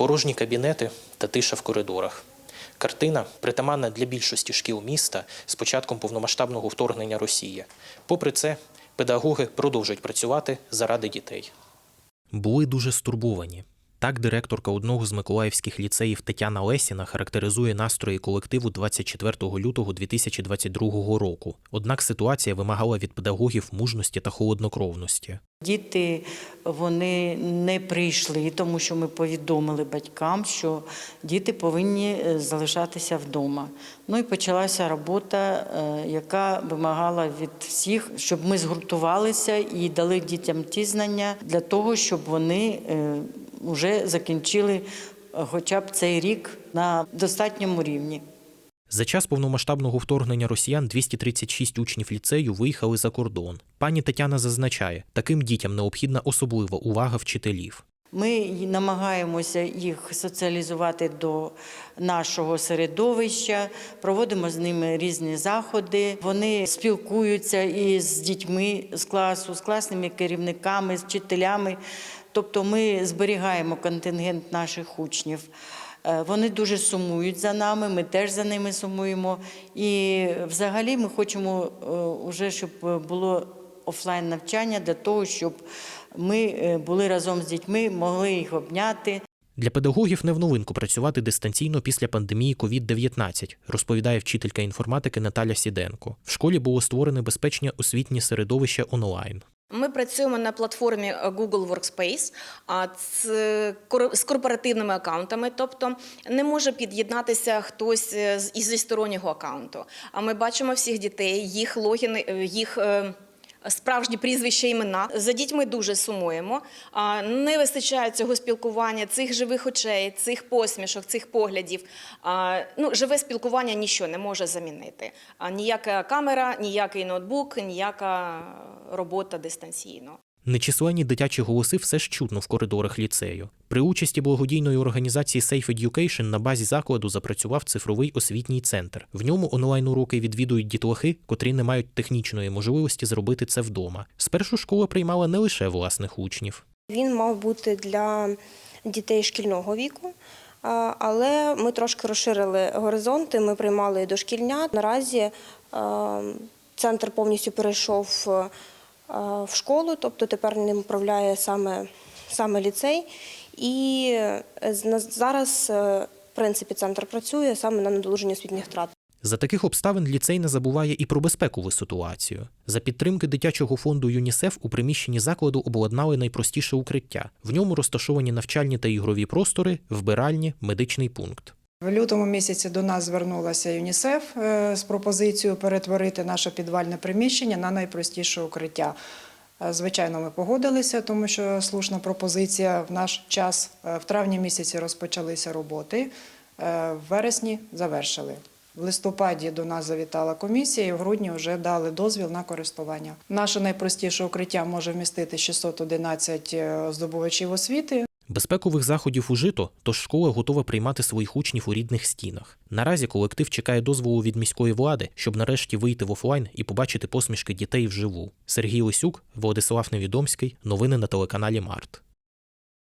порожні кабінети та тиша в коридорах. Картина притаманна для більшості шкіл міста з початком повномасштабного вторгнення Росії. Попри це, педагоги продовжують працювати заради дітей. Були дуже стурбовані. Так, директорка одного з миколаївських ліцеїв Тетяна Лесіна характеризує настрої колективу 24 лютого 2022 року. Однак ситуація вимагала від педагогів мужності та холоднокровності. Діти вони не прийшли, тому що ми повідомили батькам, що діти повинні е, залишатися вдома. Ну і почалася робота, е, яка вимагала від всіх, щоб ми згуртувалися і дали дітям ті знання для того, щоб вони вже закінчили е, хоча б цей рік на достатньому рівні. За час повномасштабного вторгнення росіян 236 учнів ліцею виїхали за кордон. Пані Тетяна зазначає, таким дітям необхідна особлива увага вчителів. Ми намагаємося їх соціалізувати до нашого середовища, проводимо з ними різні заходи. Вони спілкуються із дітьми з класу, з класними керівниками, з вчителями. Тобто ми зберігаємо контингент наших учнів. Е, Вони дуже сумують за нами, ми теж за ними сумуємо. І взагалі ми хочемо вже, щоб було офлайн навчання для того, щоб ми е, були разом з дітьми, могли їх обняти. Для педагогів не в новинку працювати дистанційно після пандемії COVID-19, розповідає вчителька інформатики Наталя Сіденко. В школі було створене безпечне освітнє середовище онлайн. Ми працюємо на платформі е, Google Workspace з кор- з корпоративними акаунтами, тобто не може під'єднатися хтось із зі стороннього акаунту. А ми бачимо всіх дітей, їх логіни, е, їх. Справжні прізвища імена за дітьми дуже сумуємо. Не вистачає цього спілкування, цих живих очей, цих посмішок, цих поглядів. Ну, живе спілкування нічого не може замінити. Ніяка камера, ніякий ноутбук, ніяка робота дистанційно. Нечисленні дитячі голоси все ж чутно в коридорах ліцею. При участі благодійної організації Safe Education на базі закладу запрацював цифровий освітній центр. В ньому онлайн-уроки відвідують дітлахи, котрі не мають технічної можливості зробити це вдома. Спершу школа приймала не лише власних учнів. Він мав бути для дітей шкільного віку, але ми трошки розширили горизонти. Ми приймали і дошкільнят. Наразі центр повністю перейшов в школу, тобто тепер ним управляє саме, саме ліцей. І е, зараз, е, в принципі, центр працює саме на надолуженні освітніх втрат. За таких обставин ліцей не забуває і про безпекову ситуацію. За підтримки дитячого фонду ЮНІСЕФ у приміщенні закладу обладнали найпростіше укриття. В ньому розташовані навчальні та ігрові простори, вбиральні, медичний пункт. В лютому місяці до нас звернулася ЮНІСЕФ е, з пропозицією перетворити наше підвальне приміщення на найпростіше укриття. Е, Звичайно, ми погодилися, тому що слушна пропозиція в наш час е, в травні місяці розпочалися роботи, в вересні завершили. В листопаді до нас завітала комісія і в грудні вже дали дозвіл на користування. Наше найпростіше укриття може вмістити 611 е, здобувачів освіти. Безпекових заходів ужито, тож школа готова приймати своїх учнів у рідних стінах. Наразі колектив чекає дозволу від міської влади, щоб нарешті вийти в офлайн і побачити посмішки дітей вживу. Сергій Лисюк, Владислав Невідомський. Новини на телеканалі Март.